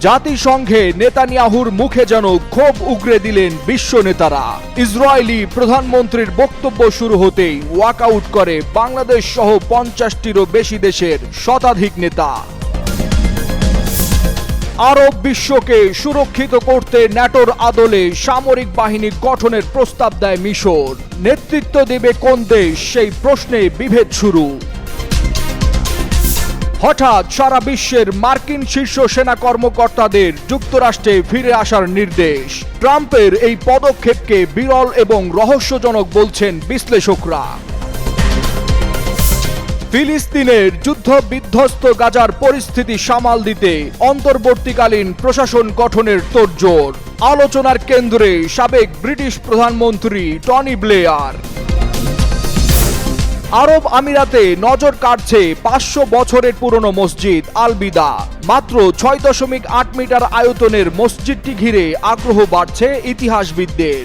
জাতিসংঘে নেতানিয়াহুর মুখে যেন ক্ষোভ উগরে দিলেন বিশ্ব নেতারা। ইসরায়েলি প্রধানমন্ত্রীর বক্তব্য শুরু হতেই ওয়াকআউট করে বাংলাদেশ সহ পঞ্চাশটিরও বেশি দেশের শতাধিক নেতা। আরব বিশ্বকে সুরক্ষিত করতে ন্যাটোর আদলে সামরিক বাহিনী গঠনের প্রস্তাব দেয় মিশর। নেতৃত্ব দেবে কোন দেশ? সেই প্রশ্নে বিভেদ শুরু। হঠাৎ সারা বিশ্বের মার্কিন শীর্ষ সেনা কর্মকর্তাদের যুক্তরাষ্ট্রে ফিরে আসার নির্দেশ। ট্রাম্পের এই পদক্ষেপকে বিরল এবং রহস্যজনক বলছেন বিশ্লেষকরা। ফিলিস্তিনের যুদ্ধ বিধ্বস্ত গাজার পরিস্থিতি সামাল দিতে অন্তর্বর্তীকালীন প্রশাসন গঠনের তোড়জোড়। আলোচনার কেন্দ্রে সাবেক ব্রিটিশ প্রধানমন্ত্রী টনি ব্লেয়ার। আরব আমিরাতে নজর কাটছে পাঁচশো বছরের পুরনো মসজিদ আলবিদা। মাত্র ছয় দশমিক আট মিটার আয়তনের মসজিদটি ঘিরে আগ্রহ বাড়ছে ইতিহাসবিদদের.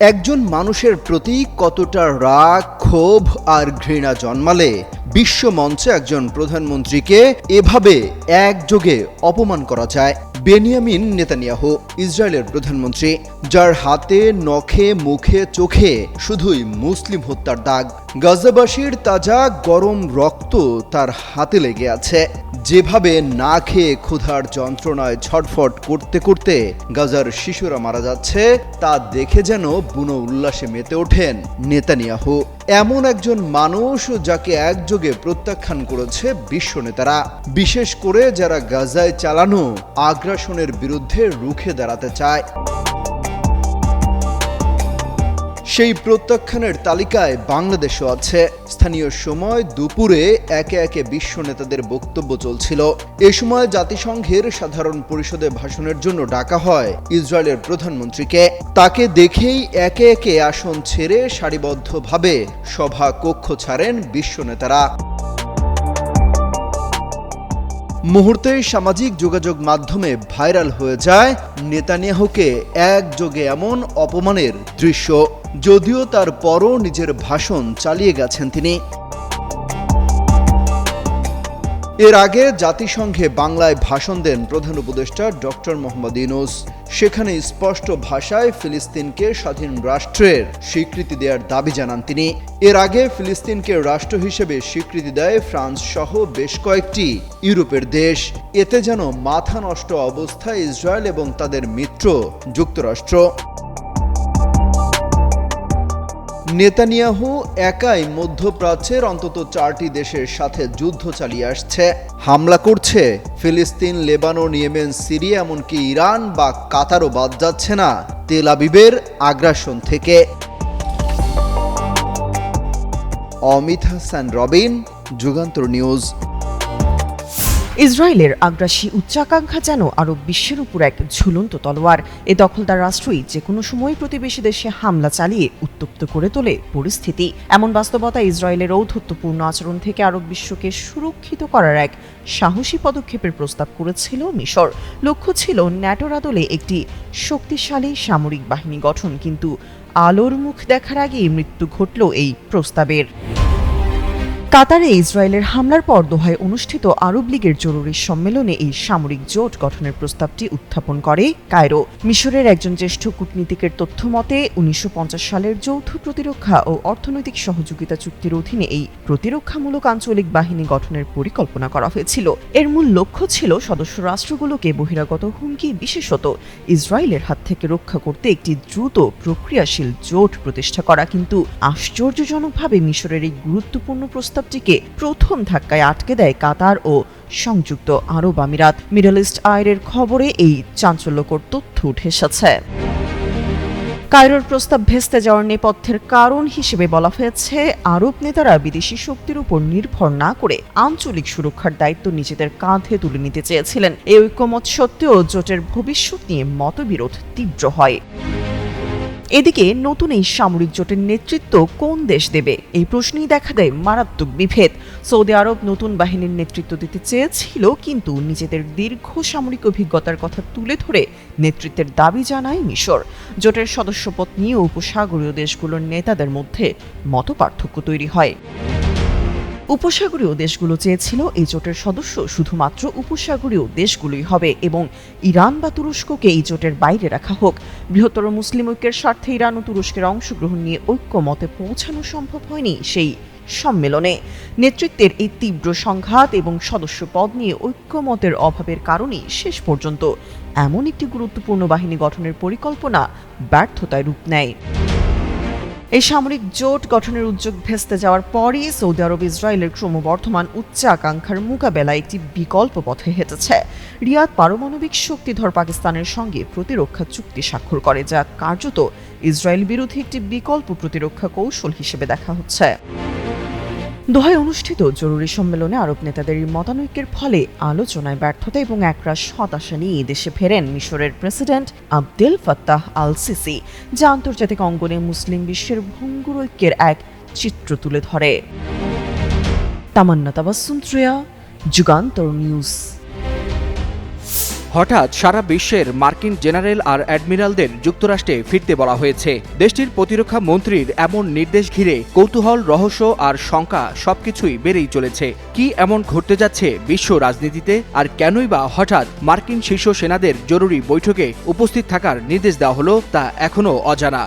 একজন মানুষের প্রতি কতটা রাগ ক্ষোভ আর ঘৃণা জন্মালে বিশ্ব মঞ্চে একজন প্রধানমন্ত্রীকে এভাবে একযোগে অপমান করা যায়। বেনিয়ামিন নেতানিয়াহু ইসরায়েলের প্রধানমন্ত্রী। যার হাতে, নখে, মুখে, চোখে শুধুই মুসলিম হত্যার দাগ। গাজাবাসীর তাজা গরম রক্ত তার হাতে লেগে আছে। যেভাবে না খেয়ে ক্ষুধার যন্ত্রণায় ছটফট করতে করতে গাজার শিশুরা মারা যাচ্ছে, তা দেখে যেন বুনো উল্লাসে মেতে ওঠেন নেতানিয়াহু। এমন একজন মানুষ যাকে একযোগে প্রত্যাখ্যান করেছে বিশ্ব নেতারা। বিশেষ করে যারা গাজায় চালানো আগ্রাসনের বিরুদ্ধে রুখে দাঁড়াতে চায়। সেই প্রত্যাখ্যানের তালিকায় বাংলাদেশও আছে। স্থানীয় সময় দুপুরে একে একে বিশ্ব নেতাদের বক্তব্য চলছিল। এ সময় জাতিসংঘের সাধারণ পরিষদে ভাষণের জন্য ডাকা হয় ইসরায়েলের প্রধানমন্ত্রীকে। তাকে দেখেই একে একে আসন ছেড়ে সারিবদ্ধভাবে সভা কক্ষ ছাড়েন বিশ্ব নেতারা। মুহূর্তে সামাজিক যোগাযোগ মাধ্যমে ভাইরাল হয়ে যায় নেতানিয়াহুকে একযোগে এমন অপমানের দৃশ্য, যদিও তার পরও নিজের ভাষণ চালিয়ে গেছেন তিনি। এর আগে জাতিসংঘে বাংলায় ভাষণ দেন প্রধান উপদেষ্টা ডক্টর মোহাম্মদ ইউনুস। সেখানে স্পষ্ট ভাষায় ফিলিস্তিনকে স্বাধীন রাষ্ট্রের স্বীকৃতি দেওয়ার দাবি জানান তিনি। এর আগে ফিলিস্তিনকে রাষ্ট্র হিসেবে স্বীকৃতি দেয় ফ্রান্স সহ বেশ কয়েকটি ইউরোপের দেশ। এতে যেন মাথা নষ্ট অবস্থায় ইসরায়েল এবং তাদের মিত্র যুক্তরাষ্ট্র। নেতানিয়াহু একাই মধ্যপ্রাচ্যের অন্তত চারটি দেশের সাথে যুদ্ধ চালিয়ে আসছে। হামলা করছে ফিলিস্তিন, লেবানন, ইয়েমেন, সিরিয়া, এমনকি ইরান বা কাতারও বাদ যাচ্ছে না তেল আবিবের আগ্রাসন থেকে। অমিত হাসান, রবিন, যুগান্তর নিউজ। ইসরায়েলের আগ্রাসী উচ্চাকাঙ্ক্ষা যেন আরব বিশ্বের উপর এক ঝুলন্ত তলোয়ার, এ দখলদার রাষ্ট্রই যে কোনো সময় প্রতিবেশী দেশে হামলা চালিয়ে উত্তপ্ত করে তোলে পরিস্থিতি। এমন বাস্তবতা ইসরায়েলের ঔদ্ধত্যপূর্ণ আচরণ থেকে আরব বিশ্বকে সুরক্ষিত করার এক সাহসী পদক্ষেপের প্রস্তাব করেছিল মিশর। লক্ষ্য ছিল ন্যাটোর আদলে একটি শক্তিশালী সামরিক বাহিনী গঠন, কিন্তু আলোর মুখ দেখার আগেই মৃত্যু ঘটল এই প্রস্তাবের। কাতারে ইসরায়েলের হামলার পর দোহায় অনুষ্ঠিত আরব লীগের জরুরি সম্মেলনে এই সামরিক জোট গঠনের প্রস্তাবটি উত্থাপন করে কায়রো। মিশরের একজন জ্যেষ্ঠ কূটনীতিকের তথ্য মতে উনিশশো সালের যৌথ প্রতিরক্ষা ও অর্থনৈতিক সহযোগিতা চুক্তির অধীনে এই প্রতিরক্ষামূলক আঞ্চলিক বাহিনী গঠনের পরিকল্পনা করা হয়েছিল। এর মূল লক্ষ্য ছিল সদস্য রাষ্ট্রগুলোকে বহিরাগত হুমকি, বিশেষত ইসরায়েলের হাত থেকে রক্ষা করতে একটি দ্রুত প্রক্রিয়াশীল জোট প্রতিষ্ঠা করা। কিন্তু আশ্চর্যজনকভাবে মিশরের এই গুরুত্বপূর্ণ প্রস্তাবটিকে প্রথম ধাক্কায় আটকে দেয় কাতার ও সংযুক্ত আরব আমিরাত। মিডল ইস্ট আয়ের খবরে এই চাঞ্চল্যকর তথ্য উঠে এসেছে। কায়রোর প্রস্তাব ভেস্তে যাওয়ার নেপথ্যের কারণ হিসেবে বলা হয়েছে, আরব নেতারা বিদেশি শক্তির উপর নির্ভর না করে আঞ্চলিক সুরক্ষার দায়িত্ব নিজেদের কাঁধে তুলে নিতে চেয়েছিলেন। এই ঐক্যমত সত্ত্বেও জোটের ভবিষ্যৎ নিয়ে মতবিরোধ তীব্র হয়। এদিকে নতুন এই সামরিক জোটের নেতৃত্ব কোন দেশ দেবে? এই প্রশ্নেই দেখা দেয় মারাত্মক বিভেদ। সৌদি আরব নতুন বাহিনীর নেতৃত্ব দিতে চেয়েছিল, কিন্তু নিজেদের দীর্ঘ সামরিক অভিজ্ঞতার কথা তুলে ধরে নেতৃত্বের দাবি জানায় মিশর। জোটের সদস্যপদ নিয়ে উপসাগরীয় দেশগুলোর নেতাদের মধ্যে মতপার্থক্য তৈরি হয়। উপসাগরীয় দেশগুলো চেয়েছিল এই জোটের সদস্য শুধুমাত্র উপসাগরীয় দেশগুলোই হবে এবং ইরান বা তুরস্ককে এই জোটের বাইরে রাখা হোক। বৃহত্তর মুসলিম ঐক্যের স্বার্থে ইরান ও তুরস্কের অংশগ্রহণ নিয়ে ঐক্যমতে পৌঁছানো সম্ভব হয়নি সেই সম্মেলনে। নেতৃত্বের এই তীব্র সংঘাত এবং সদস্য পদ নিয়ে ঐক্যমতের অভাবের কারণেই শেষ পর্যন্ত এমন একটি গুরুত্বপূর্ণ বাহিনী গঠনের পরিকল্পনা ব্যর্থতায় রূপ নেয়। এই সামরিক জোট গঠনের উদ্যোগ ভেস্তে যাওয়ার পরই সৌদি আরব ইসরায়েলের ক্রমবর্ধমান উচ্চাকাঙ্ক্ষার মোকাবেলায় একটি বিকল্প পথে হেঁটেছে। রিয়াদ পারমাণবিক শক্তিধর পাকিস্তানের সঙ্গে প্রতিরক্ষা চুক্তি স্বাক্ষর করে, যা কার্যত ইসরায়েল বিরোধী একটি বিকল্প প্রতিরক্ষা কৌশল হিসেবে দেখা হচ্ছে। দোহায় অনুষ্ঠিত জরুরি সম্মেলনে আরব নেতাদের মতানৈক্যের ফলে আলোচনায় ব্যর্থতা এবং একরাশ হতাশা নিয়ে দেশে ফেরেন মিশরের president Abdel Fattah al Sisi যা আন্তর্জাতিক অঙ্গনে মুসলিম বিশ্বের ভঙ্গুর ঐক্যের এক চিত্র তুলে ধরে। তামান্না তাবাসুন্ত্রিয়া যুগান্তর নিউজ। হঠাৎ সারা বিশ্বের মার্কিন জেনারেল আর অ্যাডমিরালদের যুক্তরাষ্ট্রে ফিরতে বলা হয়েছে। দেশটির প্রতিরক্ষা মন্ত্রীর এমন নির্দেশ ঘিরে কৌতূহল, রহস্য আর শঙ্কা সবকিছুই বেড়েই চলেছে। কি এমন ঘটতে যাচ্ছে বিশ্ব রাজনীতিতে? আর কেনই বা হঠাৎ মার্কিন শীর্ষ সেনাদের জরুরি বৈঠকে উপস্থিত থাকার নির্দেশ দেওয়া হলো তা এখনও অজানা।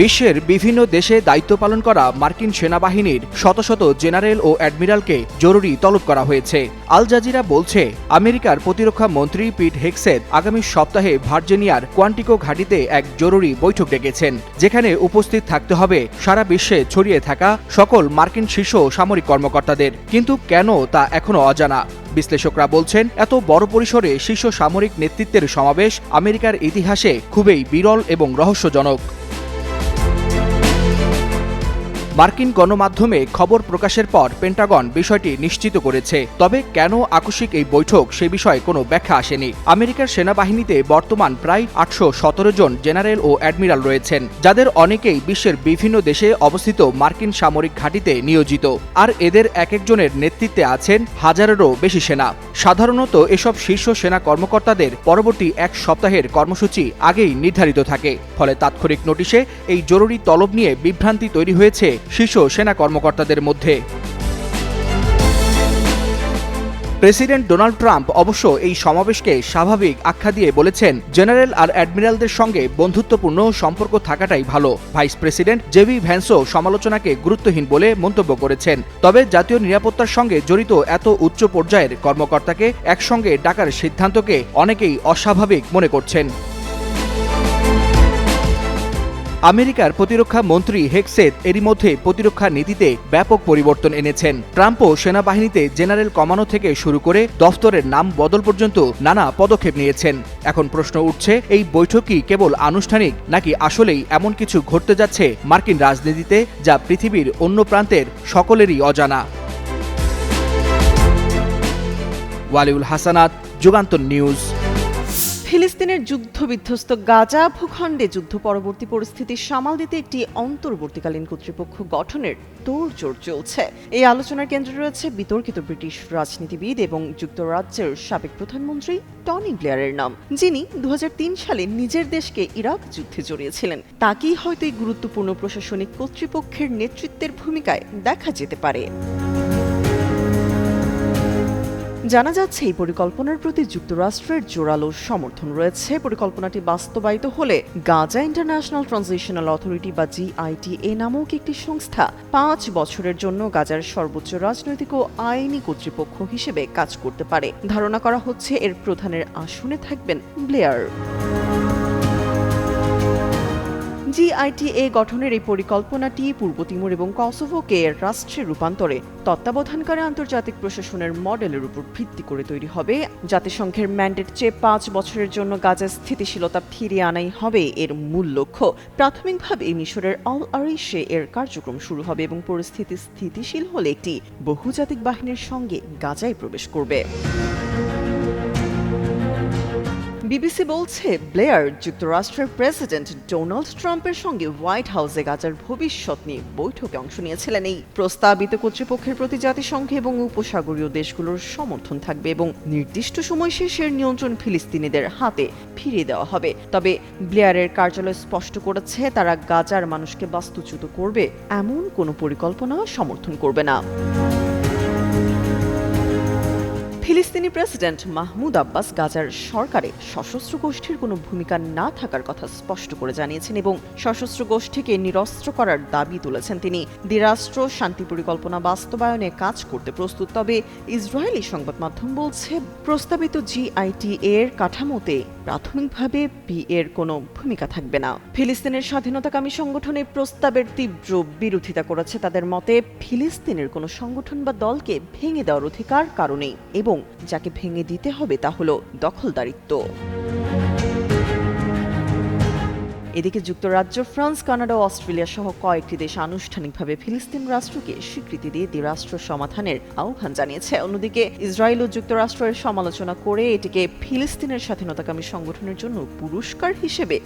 বিশ্বের বিভিন্ন দেশে দায়িত্ব পালন করা মার্কিন সেনাবাহিনীর শত শত জেনারেল ও অ্যাডমিরালকে জরুরি তলব করা হয়েছে। আল জাজিরা বলছে, আমেরিকার প্রতিরক্ষা মন্ত্রী পিট হেক্সেট আগামী সপ্তাহে ভার্জিনিয়ার কোয়ান্টিকো ঘাটিতে এক জরুরি বৈঠক ডেকেছেন, যেখানে উপস্থিত থাকতে হবে সারা বিশ্বে ছড়িয়ে থাকা সকল মার্কিন শীর্ষ সামরিক কর্মকর্তাদের। কিন্তু কেন তা এখনও অজানা? বিশ্লেষকরা বলছেন, এত বড় পরিসরে শীর্ষ সামরিক নেতৃত্বের সমাবেশ আমেরিকার ইতিহাসে খুবই বিরল এবং রহস্যজনক। মার্কিন গণমাধ্যমে খবর প্রকাশের পর পেন্টাগন বিষয়টি নিশ্চিত করেছে। তবে কেন আকস্মিক এই বৈঠক সে বিষয়ে কোনো ব্যাখ্যা আসেনি। আমেরিকার সেনাবাহিনীতে বর্তমান প্রায় আটশো সতেরো জন জেনারেল ও অ্যাডমিরাল রয়েছেন, যাদের অনেকেই বিশ্বের বিভিন্ন দেশে অবস্থিত মার্কিন সামরিক ঘাঁটিতে নিয়োজিত। আর এদের এক একজনের নেতৃত্বে আছেন হাজারেরও বেশি সেনা। সাধারণত এসব শীর্ষ সেনা কর্মকর্তাদের পরবর্তী এক সপ্তাহের কর্মসূচি আগেই নির্ধারিত থাকে। ফলে তাৎক্ষণিক নোটিশে এই জরুরি তলব নিয়ে বিভ্রান্তি তৈরি হয়েছে শীর্ষ সেনা কর্মকর্তাদের মধ্যে। প্রেসিডেন্ট ডোনাল্ড ট্রাম্প অবশ্য এই সমাবেশকে স্বাভাবিক আখ্যা দিয়ে বলেছেন, জেনারেল আর অ্যাডমিরালদের সঙ্গে বন্ধুত্বপূর্ণ সম্পর্ক থাকাটাই ভালো। ভাইস প্রেসিডেন্ট জেভি ভ্যান্সও সমালোচনাকে গুরুত্বহীন বলে মন্তব্য করেছেন। তবে জাতীয় নিরাপত্তার সঙ্গে জড়িত এত উচ্চ পর্যায়ের কর্মকর্তাকে একসঙ্গে ডাকার সিদ্ধান্তকে অনেকেই অস্বাভাবিক মনে করছেন। আমেরিকার প্রতিরক্ষা মন্ত্রী হেক্সেট এরই মধ্যে প্রতিরক্ষা নীতিতে ব্যাপক পরিবর্তন এনেছেন। ট্রাম্পও সেনাবাহিনীতে জেনারেল কমানো থেকে শুরু করে দফতরের নাম বদল পর্যন্ত নানা পদক্ষেপ নিয়েছেন। এখন প্রশ্ন উঠছে, এই বৈঠক কি কেবল আনুষ্ঠানিক নাকি আসলেই এমন কিছু ঘটতে যাচ্ছে মার্কিন রাজনীতিতে যা পৃথিবীর অন্য প্রান্তের সকলেরই অজানা? ওয়ালিউল হাসানাত, যুগান্তর নিউজ। ফিলিস্তিনের যুদ্ধ বিধ্বস্ত গাজা ভূখণ্ডে যুদ্ধ পরবর্তী পরিস্থিতি সামাল দিতে একটি অন্তর্বর্তীকালীন কর্তৃপক্ষ গঠনের তোড়জোড় চলছে। এই আলোচনার কেন্দ্রে রয়েছে বিতর্কিত ব্রিটিশ রাজনীতিবিদ এবং যুক্তরাজ্যের সাবেক প্রধানমন্ত্রী টনি ব্লেয়ারের নাম, যিনি দু হাজার তিন সালে নিজের দেশকে ইরাক যুদ্ধে জড়িয়েছিলেন। তাকেই হয়তো এই গুরুত্বপূর্ণ প্রশাসনিক কর্তৃপক্ষের নেতৃত্বের ভূমিকায় দেখা যেতে পারে। জানা যাচ্ছে, এই পরিকল্পনার প্রতি যুক্তরাষ্ট্রের জোরালো সমর্থন রয়েছে। পরিকল্পনাটি বাস্তবায়িত হলে গাজা ইন্টারন্যাশনাল ট্রানজিশনাল অথরিটি বা জিআইটিএ নামক একটি সংস্থা পাঁচ বছরের জন্য গাজার সর্বোচ্চ রাজনৈতিক ও আইনি কর্তৃপক্ষ হিসেবে কাজ করতে পারে। ধারণা করা হচ্ছে, এর প্রধানের আসনে থাকবেন ব্লেয়ার। জিআইটিএ গঠনের এই পরিকল্পনাটি পূর্ব তিমুর এবং কসোভোকে রাষ্ট্রে রূপান্তরে তত্ত্বাবধানকারী আন্তর্জাতিক প্রশাসনের মডেলের উপর ভিত্তি করে তৈরি হবে। জাতিসংঘের ম্যান্ডেট চেয়ে পাঁচ বছরের জন্য গাজার স্থিতিশীলতা ফিরিয়ে আনাই হবে এর মূল লক্ষ্য। প্রাথমিকভাবে মিশরের অল আরিশে এর কার্যক্রম শুরু হবে এবং পরিস্থিতি স্থিতিশীল হলে একটি বহুজাতিক বাহিনীর সঙ্গে গাজায় প্রবেশ করবে। বিবিসি বলছে, ব্লেয়ার যুক্তরাষ্ট্রের প্রেসিডেন্ট ডোনাল্ড ট্রাম্পের সঙ্গে হোয়াইট হাউসে গাজার ভবিষ্যৎ নিয়ে বৈঠকে অংশ নিয়েছিলেন এই। প্রস্তাবিত কর্তৃপক্ষের প্রতি জাতিসংঘ এবং উপসাগরীয় দেশগুলোর সমর্থন থাকবে এবং নির্দিষ্ট সময় শেষের নিয়ন্ত্রণ ফিলিস্তিনিদের হাতে ফিরিয়ে দেওয়া হবে। তবে ব্লেয়ারের কার্যালয় স্পষ্ট করেছে, তারা গাজার মানুষকে বাস্তুচ্যুত করবে, এমন কোনো পরিকল্পনা সমর্থন করবে না। ফিলিস্তিনি প্রেসিডেন্ট মাহমুদ আব্বাস গাজার সরকারে সশস্ত্র গোষ্ঠীর কোনো ভূমিকা না থাকার কথা স্পষ্ট করে জানিয়েছেন এবং সশস্ত্র গোষ্ঠীকে নিরস্ত্র করার দাবি তুলেছেন তিনি। দ্বিরাষ্ট্র, শান্তি পরিকল্পনা বাস্তবায়নে কাজ করতে প্রস্তুত, তবে ইসরায়েলি সংবাদ মাধ্যম বলছে, প্রস্তাবিত জিআইটি এর কাঠামোতে প্রাথমিকভাবে এর কোনো ভূমিকা থাকবে না। ফিলিস্তিনের স্বাধীনতাকামী সংগঠনের প্রস্তাবের তীব্র বিরোধিতা করেছে তাদের মতে, ফিলিস্তিনের কোনো সংগঠন বা দলকে ভেঙে দেওয়ার অধিকার কারণে এবং যাকে ভেঙে দিতে হবে তা হল দখলদারিত্ব। এদিকে যুক্তরাজ্য, ফ্রান্স, কানাডা ও অস্ট্রেলিয়া সহ কয়েকটি দেশ আনুষ্ঠানিকভাবে ফিলিস্তিন রাষ্ট্রকে স্বীকৃতি দিয়ে দ্বিরাষ্ট্র সমাধানের আহ্বান জানিয়েছে। অন্যদিকে ইসরায়েল ও যুক্তরাষ্ট্রের সমালোচনা করে এটিকে ফিলিস্তিনের স্বাধীনতাকামী সংগঠনের জন্য পুরস্কার হিসেবে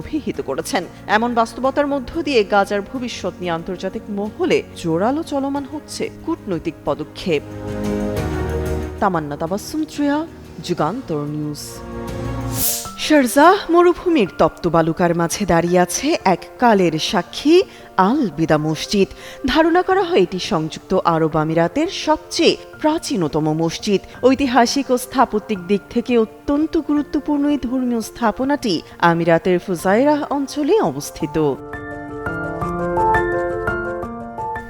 অভিহিত করেছেন। এমন বাস্তবতার মধ্য দিয়ে গাজার ভবিষ্যৎ নিয়ে আন্তর্জাতিক মহলে জোরালো চলমান হচ্ছে কূটনৈতিক পদক্ষেপ। তামান্না তাবাসুম ত্রিয়া যুগান্তর নিউজ। শারজাহ মরুভূমির তপ্ত বালুকার মাঝে দাঁড়িয়ে আছে এক কালের সাক্ষী আল বিদা মসজিদ। ধারণা করা হয় এটি সংযুক্ত আরব আমিরাতের সবচেয়ে প্রাচীনতম মসজিদ। ঐতিহাসিক ও স্থাপত্যিক দিক থেকে অত্যন্ত গুরুত্বপূর্ণ এই ধর্মীয় স্থাপনাটি আমিরাতের ফুজাইরাহ অঞ্চলে অবস্থিত।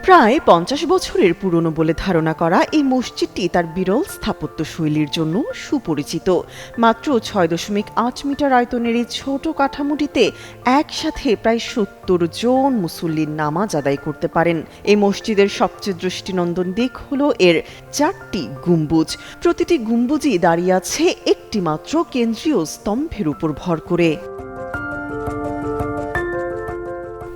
প্রায় পঞ্চাশ বছরের পুরনো বলে ধারণা করা এই মসজিদটি তার বিরল স্থাপত্য শৈলীর জন্য সুপরিচিত। মাত্র ছয় দশমিক আট মিটার আয়তনের এই ছোট কাঠামোটিতে একসাথে প্রায় সত্তর জন মুসল্লির নামাজ আদায় করতে পারেন। এই মসজিদের সবচেয়ে দৃষ্টিনন্দন দিক হল এর চারটি গম্বুজ। প্রতিটি গম্বুজই দাঁড়িয়ে আছে একটি মাত্র কেন্দ্রীয় স্তম্ভের উপর ভর করে।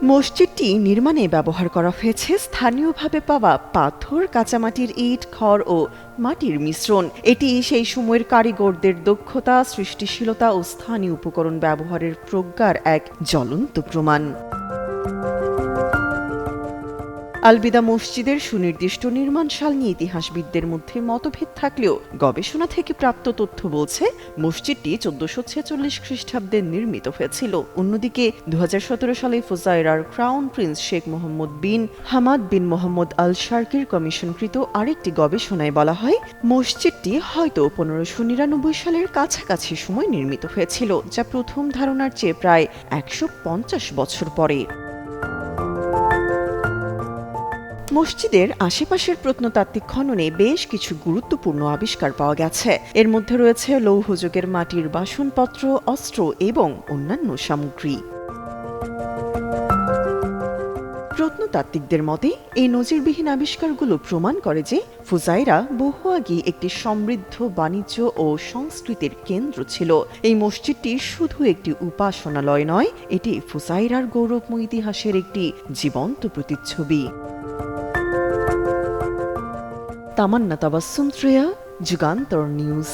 মসজিদটি নির্মাণে ব্যবহার করা হয়েছে। স্থানীয়ভাবে পাওয়া পাথর, কাঁচামাটির ইট, খড় ও মাটির মিশ্রণ। এটি সেই সময়ের কারিগরদের দক্ষতা, সৃষ্টিশীলতা ও স্থানীয় উপকরণ ব্যবহারের প্রজ্ঞার এক জ্বলন্ত প্রমাণ। আলবিদা মসজিদের সুনির্দিষ্ট নির্মাণশাল নিয়ে ইতিহাসবিদদের মধ্যে মতভেদ থাকলেও গবেষণা থেকে প্রাপ্ত তথ্য বলছে, মসজিদটি চোদ্দশো ছেচল্লিশ খ্রিস্টাব্দে নির্মিত হয়েছিল। অন্যদিকে দু হাজার সতেরো সালে ফুজাইরার crown prince Sheikh Mohammed bin Hamad bin Mohammed al শার্কির কমিশনকৃত আরেকটি গবেষণায় বলা হয়, মসজিদটি হয়তো পনেরোশো নিরানব্বই সালের কাছাকাছি সময় নির্মিত হয়েছিল, যা প্রথম ধারণার চেয়ে প্রায় একশো পঞ্চাশ বছর পরে। মসজিদের আশেপাশের প্রত্নতাত্ত্বিক খননে বেশ কিছু গুরুত্বপূর্ণ আবিষ্কার পাওয়া গেছে। এর মধ্যে রয়েছে লৌহযুগের মাটির বাসনপত্র, অস্ত্র এবং অন্যান্য সামগ্রী। প্রত্নতাত্ত্বিকদের মতে, এই নজিরবিহীন আবিষ্কারগুলো প্রমাণ করে যে ফুজাইরা বহু আগে একটি সমৃদ্ধ বাণিজ্য ও সংস্কৃতির কেন্দ্র ছিল। এই মসজিদটি শুধু একটি উপাসনালয় নয়, এটি ফুজাইরার গৌরবময় ইতিহাসের একটি জীবন্ত প্রতিচ্ছবি। তামান্না তাবাসুম ত্রেয়া যুগান্তর নিউজ